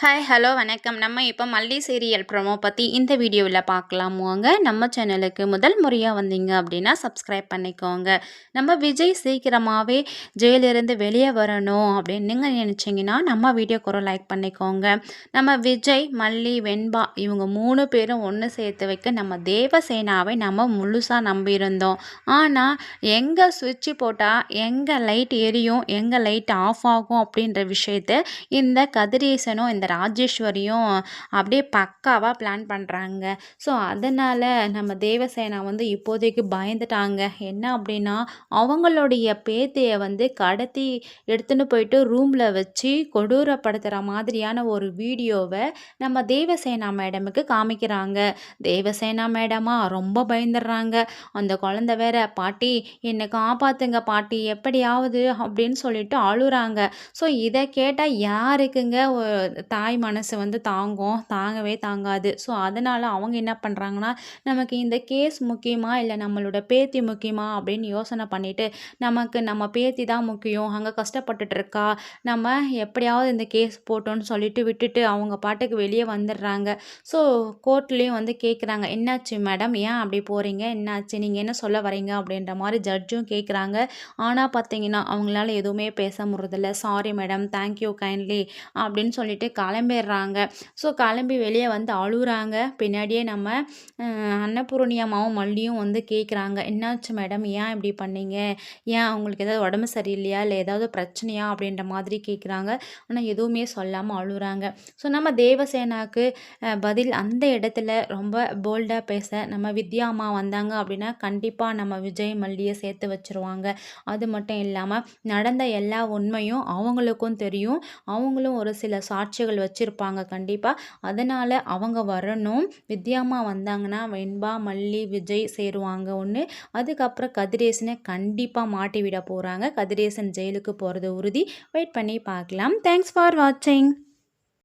Hi hello வணக்கம். நம்ம இப்போ மல்லி சீரியல் ப்ரொமோ பற்றி இந்த வீடியோவில் பார்க்கலாம். நம்ம சேனலுக்கு முதல் முறையாக வந்தீங்க அப்படின்னா சப்ஸ்கிரைப் பண்ணிக்கோங்க. நம்ம விஜய் சீக்கிரமாகவே ஜெயிலிருந்து வெளியே வரணும் அப்படின்னு நீங்கள் நினச்சிங்கன்னா நம்ம வீடியோக்கு ஒரு லைக் பண்ணிக்கோங்க. நம்ம விஜய் மல்லி வெண்பா இவங்க மூணு பேரும் ஒன்று சேர்த்து வைக்க நம்ம தேவசேனாவை நம்ம முழுசாக நம்பியிருந்தோம். ஆனால் எங்கே சுவிட்சு போட்டால் எங்கே லைட் எரியும் எங்கே லைட் ஆஃப் ஆகும் அப்படின்ற விஷயத்த இந்த கதிரேசனும் இந்த ராஜேஸ்வரியும் அப்படியே பக்காவாக பிளான் பண்ணுறாங்க ஸோ அதனால் நம்ம தேவசேனா வந்து இப்போதைக்கு பயந்துட்டாங்க. என்ன அப்படின்னா அவங்களுடைய பேத்தையை வந்து கடத்தி எடுத்துன்னு போயிட்டு ரூமில் வச்சு கொடூரப்படுத்துகிற மாதிரியான ஒரு வீடியோவை நம்ம தேவசேனா மேடமுக்கு காமிக்கிறாங்க. தேவசேனா மேடமாக ரொம்ப பயந்துடுறாங்க. அந்த குழந்த வேற பாட்டி என்னை காப்பாத்துங்க பாட்டி. எப்படியாவது அப்படின்னு சொல்லிட்டு அழுறாங்க. ஸோ இதை கேட்டால் யாருக்குங்க தாய் மனசு வந்து தாங்கும். தாங்கவே தாங்காது. ஸோ அதனால் அவங்க என்ன பண்ணுறாங்கன்னா நமக்கு இந்த கேஸ் முக்கியமா இல்லை நம்மளோட பேத்தி முக்கியமா அப்படின்னு யோசனை பண்ணிவிட்டு நமக்கு நம்ம பேத்தி தான் முக்கியம். அங்கே கஷ்டப்பட்டுட்டு இருக்கா? நம்ம எப்படியாவது இந்த கேஸ் போட்டோன்னு சொல்லிட்டு விட்டுட்டு அவங்க பாட்டுக்கு வெளியே வந்துடுறாங்க. ஸோ கோர்ட்லேயும் வந்து கேட்குறாங்க என்னாச்சு மேடம் ஏன் அப்படி போகிறீங்க என்னாச்சு? நீங்கள் என்ன சொல்ல வரீங்க அப்படின்ற மாதிரி ஜட்ஜும் கேட்குறாங்க ஆனால் பார்த்தீங்கன்னா அவங்களால எதுவுமே பேச முடியறதில்ல. சாரி மேடம் தேங்க்யூ கைண்ட்லி அப்படின்னு சொல்லிட்டு கிளம்பிடுறாங்க. ஸோ கிளம்பி வெளியே வந்து அழுகுறாங்க. பின்னாடியே நம்ம அன்னபூர்ணி அம்மாவும் மல்லியும் வந்து கேட்குறாங்க என்னாச்சு மேடம்? ஏன் இப்படி பண்ணீங்க? ஏன் அவங்களுக்கு ஏதாவது உடம்பு சரியில்லையா? இல்லை ஏதாவது பிரச்சனையா? அப்படின்ற மாதிரி கேட்குறாங்க ஆனால் எதுவுமே சொல்லாமல் அழுகுறாங்க. ஸோ நம்ம தேவசேனாவுக்கு பதில் அந்த இடத்துல ரொம்ப போல்டாக பேச நம்ம வித்யா அம்மா வந்தாங்க அப்படின்னா கண்டிப்பாக நம்ம விஜய் மல்லியை சேர்த்து வச்சுருவாங்க. அது மட்டும் இல்லாமல் நடந்த எல்லா உண்மையும் அவங்களுக்கும் தெரியும். அவங்களும் ஒரு சில சாட்சிகள் வச்சுருப்பாங்க கண்டிப்பாக அதனால் அவங்க வரணும். வித்யாமா வந்தாங்கன்னா வெண்பா மல்லி விஜய் சேருவாங்க ஒன்று அதுக்கப்புறம் கதிரேசனை கண்டிப்பாக மாட்டி விட போகிறாங்க கதிரேசன் ஜெயிலுக்கு போகிறது உறுதி. வெயிட் பண்ணி பார்க்கலாம். தேங்க்ஸ் ஃபார் வாட்சிங்